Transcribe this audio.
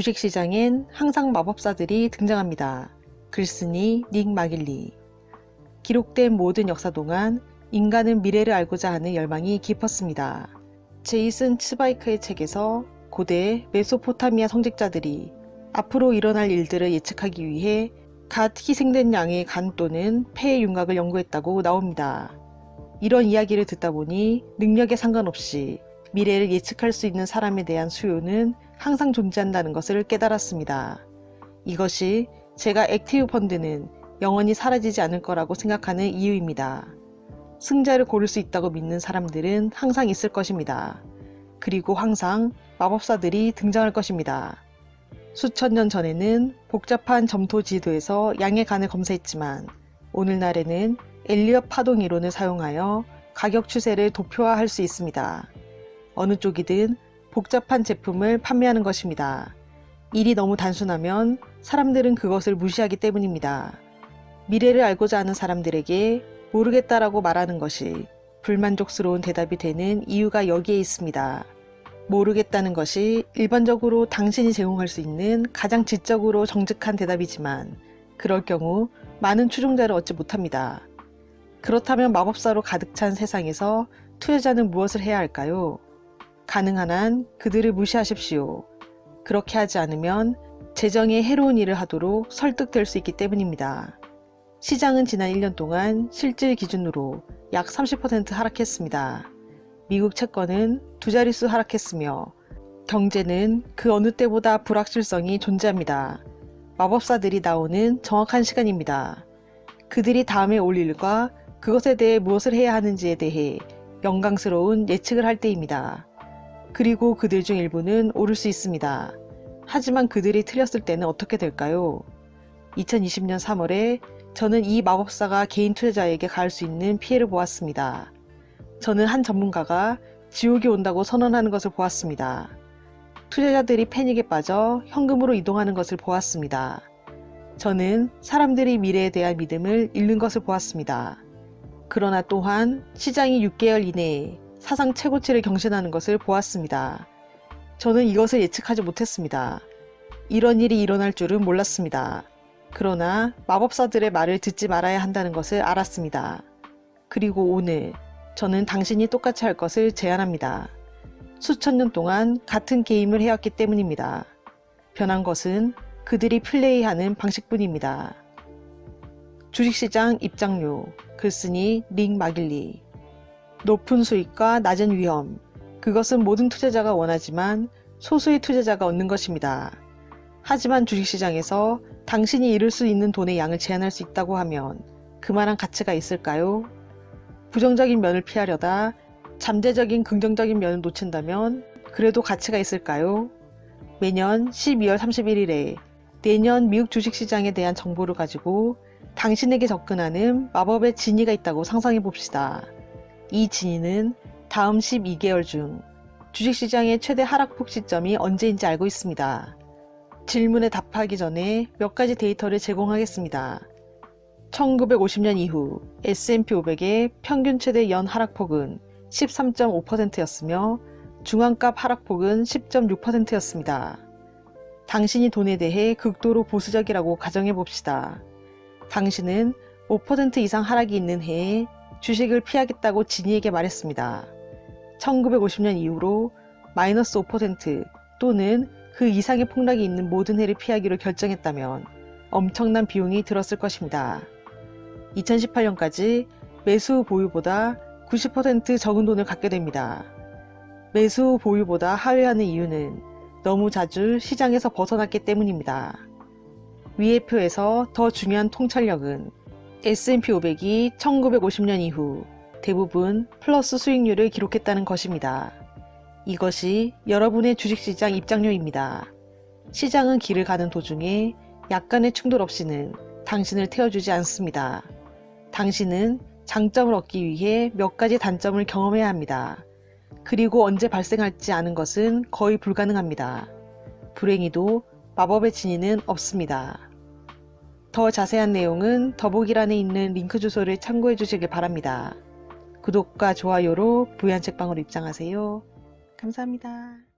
주식시장엔 항상 마법사들이 등장합니다. 글쓴이 닉 마길리. 기록된 모든 역사 동안 인간은 미래를 알고자 하는 열망이 깊었습니다. 제이슨 츠바이크의 책에서 고대 메소포타미아 성직자들이 앞으로 일어날 일들을 예측하기 위해 갓 희생된 양의 간 또는 폐의 윤곽을 연구했다고 나옵니다. 이런 이야기를 듣다 보니 능력에 상관없이 미래를 예측할 수 있는 사람에 대한 수요는 항상 존재한다는 것을 깨달았습니다. 이것이 제가 액티브 펀드는 영원히 사라지지 않을 거라고 생각하는 이유입니다. 승자를 고를 수 있다고 믿는 사람들은 항상 있을 것입니다. 그리고 항상 마법사들이 등장할 것입니다. 수천 년 전에는 복잡한 점토 지도에서 양의 간을 검사했지만 오늘날에는 엘리엇 파동 이론을 사용하여 가격 추세를 도표화할 수 있습니다. 어느 쪽이든 복잡한 제품을 판매하는 것입니다. 일이 너무 단순하면 사람들은 그것을 무시하기 때문입니다. 미래를 알고자 하는 사람들에게 모르겠다라고 말하는 것이 불만족스러운 대답이 되는 이유가 여기에 있습니다. 모르겠다는 것이 일반적으로 당신이 제공할 수 있는 가장 지적으로 정직한 대답이지만 그럴 경우 많은 추종자를 얻지 못합니다. 그렇다면 마법사로 가득 찬 세상에서 투자자는 무엇을 해야 할까요? 가능한 한 그들을 무시하십시오. 그렇게 하지 않으면 재정에 해로운 일을 하도록 설득될 수 있기 때문입니다. 시장은 지난 1년 동안 실질 기준으로 약 30% 하락했습니다. 미국 채권은 두 자릿수 하락했으며 경제는 그 어느 때보다 불확실성이 존재합니다. 마법사들이 나오는 정확한 시간입니다. 그들이 다음에 올 일과 그것에 대해 무엇을 해야 하는지에 대해 영광스러운 예측을 할 때입니다. 그리고 그들 중 일부는 오를 수 있습니다. 하지만 그들이 틀렸을 때는 어떻게 될까요? 2020년 3월에 저는 이 마법사가 개인 투자자에게 가할 수 있는 피해를 보았습니다. 저는 한 전문가가 지옥이 온다고 선언하는 것을 보았습니다. 투자자들이 패닉에 빠져 현금으로 이동하는 것을 보았습니다. 저는 사람들이 미래에 대한 믿음을 잃는 것을 보았습니다. 그러나 또한 시장이 6개월 이내에 사상 최고치를 경신하는 것을 보았습니다. 저는 이것을 예측하지 못했습니다. 이런 일이 일어날 줄은 몰랐습니다. 그러나 마법사들의 말을 듣지 말아야 한다는 것을 알았습니다. 그리고 오늘 저는 당신이 똑같이 할 것을 제안합니다. 수천 년 동안 같은 게임을 해왔기 때문입니다. 변한 것은 그들이 플레이하는 방식뿐입니다. 주식시장 입장료, 글쓴이 링 마길리. 높은 수익과 낮은 위험. 그것은 모든 투자자가 원하지만 소수의 투자자가 얻는 것입니다. 하지만 주식시장에서 당신이 잃을 수 있는 돈의 양을 제한할 수 있다고 하면 그만한 가치가 있을까요? 부정적인 면을 피하려다 잠재적인 긍정적인 면을 놓친다면 그래도 가치가 있을까요? 매년 12월 31일에 내년 미국 주식시장에 대한 정보를 가지고 당신에게 접근하는 마법의 진이가 있다고 상상해 봅시다. 이 진이는 다음 12개월 중 주식시장의 최대 하락폭 시점이 언제인지 알고 있습니다. 질문에 답하기 전에 몇 가지 데이터를 제공하겠습니다. 1950년 이후 S&P 500의 평균 최대 연 하락폭은 13.5%였으며 중앙값 하락폭은 10.6%였습니다. 당신이 돈에 대해 극도로 보수적이라고 가정해 봅시다. 당신은 5% 이상 하락이 있는 해에 주식을 피하겠다고 지니에게 말했습니다. 1950년 이후로 마이너스 5% 또는 그 이상의 폭락이 있는 모든 해를 피하기로 결정했다면 엄청난 비용이 들었을 것입니다. 2018년까지 매수 보유보다 90% 적은 돈을 갖게 됩니다. 매수 보유보다 하회하는 이유는 너무 자주 시장에서 벗어났기 때문입니다. 위의 표에서 더 중요한 통찰력은 S&P 500이 1950년 이후 대부분 플러스 수익률을 기록했다는 것입니다. 이것이 여러분의 주식시장 입장료입니다. 시장은 길을 가는 도중에 약간의 충돌 없이는 당신을 태워주지 않습니다. 당신은 장점을 얻기 위해 몇 가지 단점을 경험해야 합니다. 그리고 언제 발생할지 아는 것은 거의 불가능합니다. 불행히도 마법의 진위는 없습니다. 더 자세한 내용은 더보기란에 있는 링크 주소를 참고해 주시길 바랍니다. 구독과 좋아요로 부연 책방으로 입장하세요. 감사합니다.